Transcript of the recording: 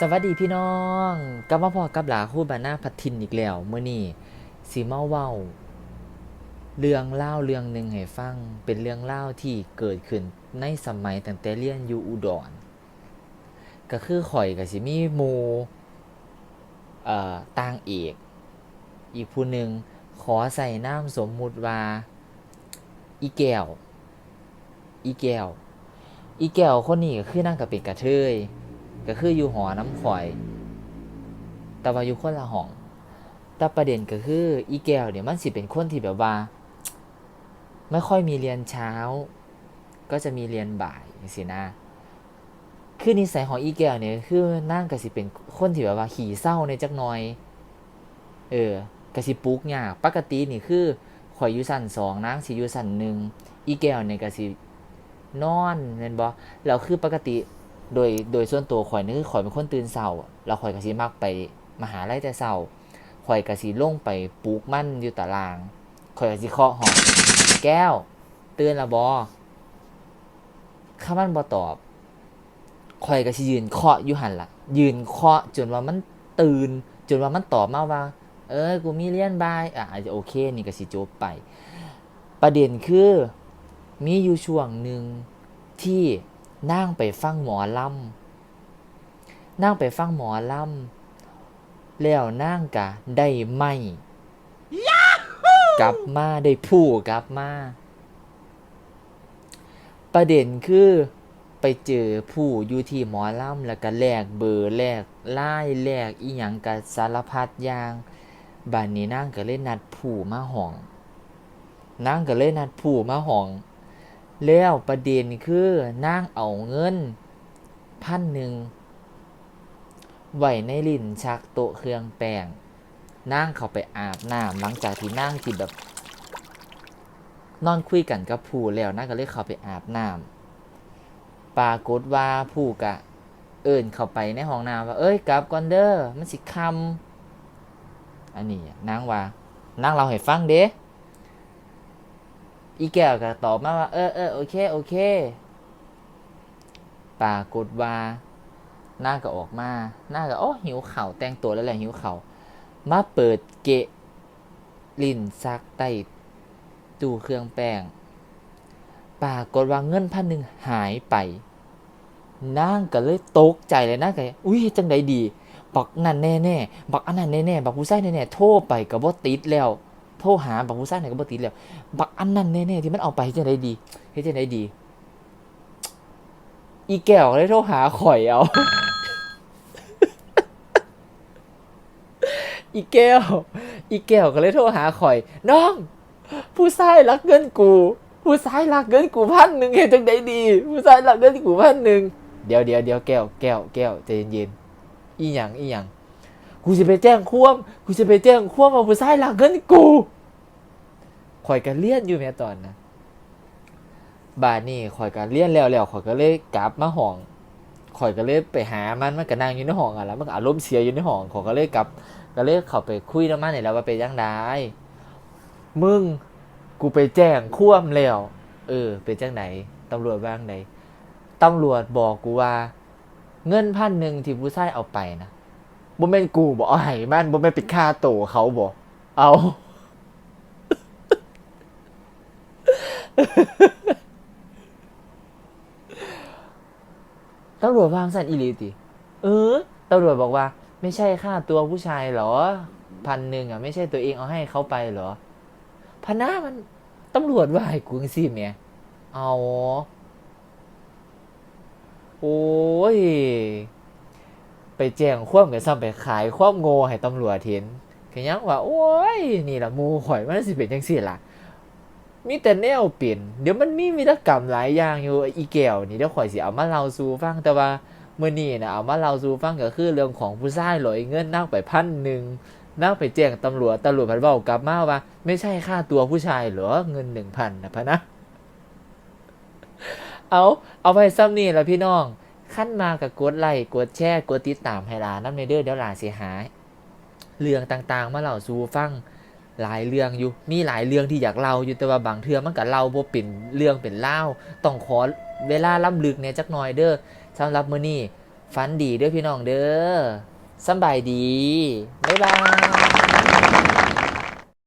สวัสดีพี่น้องกลับมาพอกับหลาคู่บานาพัททินอีกแล้วเมื่อนี้สีเมาเว้า เรื่องเล่าเรื่องหนึ่งให้ฟัง เป็นเรื่องเล่าที่เกิดขึ้นในสมัยตั้งแต่เรียนอยู่อุดร ก็คือข่อยกับสิมีมูเอ่อต่างเอก อีกผู้หนึ่งขอใส่น้ำสมมุติว่า อีแก้ว อีแก้ว อีแก้วคนนี้ก็คือนั่งกับเป็นกระเทย ก็คืออยู่หอน้ำข่อย แต่ว่าอยู่คนละห้อง แต่ประเด็นก็คืออีแก้วเนี่ยมันสิเป็นคนที่แบบว่า ไม่ค่อยมีเรียนเช้า ก็จะมีเรียนบ่ายสินะคือนิสัยของอีแก้วเนี่ยคือนั่งก็สิเป็นคนที่แบบว่าขี่เศร้าในจักหน่อย เออกสิปุกยากปกตินี่คือข่อยอยู่สั่นสองนางสิอยู่สั่นหนึ่งอีแก้วเนี่ยก็สินอนเห็นบ่แล้วคือปกติ โดยโดยส่วนตัวข่อยนี่คือข่อยเป็นคนตื่นเช้าอะแล้วข่อยก็สิมักไปมหาลัยแต่เช้าข่อยก็สิลงไปปลูกมั่นอยู่ตารางข่อยก็สิเคาะห้องแก้วตื่นละบ่ข้ามันบ่ตอบข่อยก็สิยืนเคาะอยู่หันล่ะยืนเคาะจนว่ามันตื่น จนว่ามันตอบมาว่า เอ้ยกูมีเรียนบายอะอาจจะโอเคนี่ก็สิจบไป ประเด็นคือมีอยู่ช่วงหนึ่งที่ นั่งไปฟังหมอลำนั่งไปฟังหมอลำแล้วนั่งกะได้ไม่กลับมาได้ผู้กลับมา ประเด็นคือไปเจอผู้อยู่ที่หมอลำแล้วก็แลกเบอร์แลกไล่แลกอีหยังกับสารพัดอย่างบัดนนี้นั่งก็เลยนัดผู้มาห้อง นั่งก็เลยนัดผู้มาห้อง แล้วประเด็นคือนางเอาเงินพันหนึ่งไว้ในลิ้นชักโต๊ะเครื่องแป้งนางเขาไปอาบน้ำหลังจากที่นางที่แบบ นอนคุยกันกับผู้แล้วนางก็เลยเขาไปอาบน้ำปรากฏว่าผู้กะ เอิญเข้าไปในห้องน้ำว่าเอ้ยกลับก่อนเด้อมันสิคำอันนี้นางว่า นางเราให้ฟังเด้ อีแก้วก็ตอบมาว่า เออเออโอเคโอเคปรากฏว่าหน้าก็ออกมาหน้าก็โอ้หิวเข่าแต่งตัวแล้วแหละหิวเข่ามาเปิดเกะลิ้นซักใต้ตู้เครื่องแป้งปรากฏว่าเงินพันหนึ่งหายไปนางก็เลยตกใจเลยนะก็อุ้ยจังใดดี บักนั่นแน่แน่บักอันนั้นแน่แน่บักผู้ชายแน่แน่โทรไปกับบ่ติดแล้ว ทรหาบักผู้ชายไหนก็บ่ติดแล้ว บักอันนั้นแน่ๆที่มันเอาไปเฮ็ดจังไดดีเฮ็ดจังไดดี อีแก้วก็เลยโทรหาข่อยเอาอีแก้ว อีแก้วก็เลยโทรหาข่อย น้อง ผู้ชายรักเงินกู ผู้ชายรักเงินกูพันหนึ่งเฮ็ดจังไดดี ผู้ชายรักเงินกูพันหนึ่งเดี๋ยวเดี๋ยวเดี๋ยวแก้วแก้วแก้วใจเย็นๆอีหยังอีหยังกูจะไปแจ้งความกูจะไปแจ้งความว่าผู้ชายรักเงินกู ข่อยก็เลียนอยู่แม่ตอนนะบาดนี้ข่อยก็เลียนแล้วแล้วข่อยก็เลยกลับมาห้องข่อยก็เลยไปหามันมันก็นั่งอยู่ในห้องอะแล้วมันอารมณ์เสียอยู่ในห้องข่อยก็เลยกลับ ก็เลยเข้าไปคุยน้ำมันนี่แล้วว่าเป็นยังไงมึงกูไปแจ้งควมแล้ว เออ เป็นจังไหนตำรวจว่างไหนตำรวจบอกกูว่า เงินพันหนึ่งที่ผู้ชายเอาไปนะบ่แม่นกูบ่เอาให้มันบ่แม่นป็นค่าโตเขาบ่เอา ตำรวจวางสันอีหลีติเออตำรวจบอกว่า ไม่ใช่ค่าตัวผู้ชายเหรอพันหนึ่งอะ ไม่ใช่ตัวเองเอาให้เขาไปเหรอพันหน้ามันตำรวจว่าให้กูสิเมียเอาโอ้ย ไปแจ้งความกับซ้ำไปขายความโง่ให้ตำรวจเห็นก็ยังว่า โอ้ย นี่ละหมูข่อยมันสิเป็นจังซี่ล่ะ มีแต่แนวเปลี่ยนเดี๋ยวมันมีวิธกรรมหลายอย่างอยู่อีแก้วนี่เดี๋ยวข่อยสิเอามาเล่าสู่ฟังแต่ว่าเมื่อนี้นะเอามาเล่าสู่ฟังก็คือเรื่องของผู้ชายหลอยเงินนั่งไปพันหนึ่งนั่งไปแจ้งตำรวจตำรวจพันเบากลับมาว่า ไม่ใช่ค่าตัวผู้ชายหรอเงินหนึ่งพันนะพะนะเอาเอาไปซ้ำนี่ละพี่น้องขั้นมากับกดไลค์กดแชร์กดติดตามให้ลานน้ำในเด้อเดี๋ยวลาเสียหาย เรื่องต่างๆมาเล่าสู่ฟัง หลายเรื่องอยู่ มีหลายเรื่องที่อยากเล่าอยู่แต่ว่าบางเทื่อมันก็เล่าบ่เป็นเรื่องเป็นเล่าต้องขอเวลาล่ำลึกเนี่ยจักหน่อยเด้อสำหรับมื้อนี้ฝันดีเด้อพี่น้องเด้อสบายดี บ๊ายบาย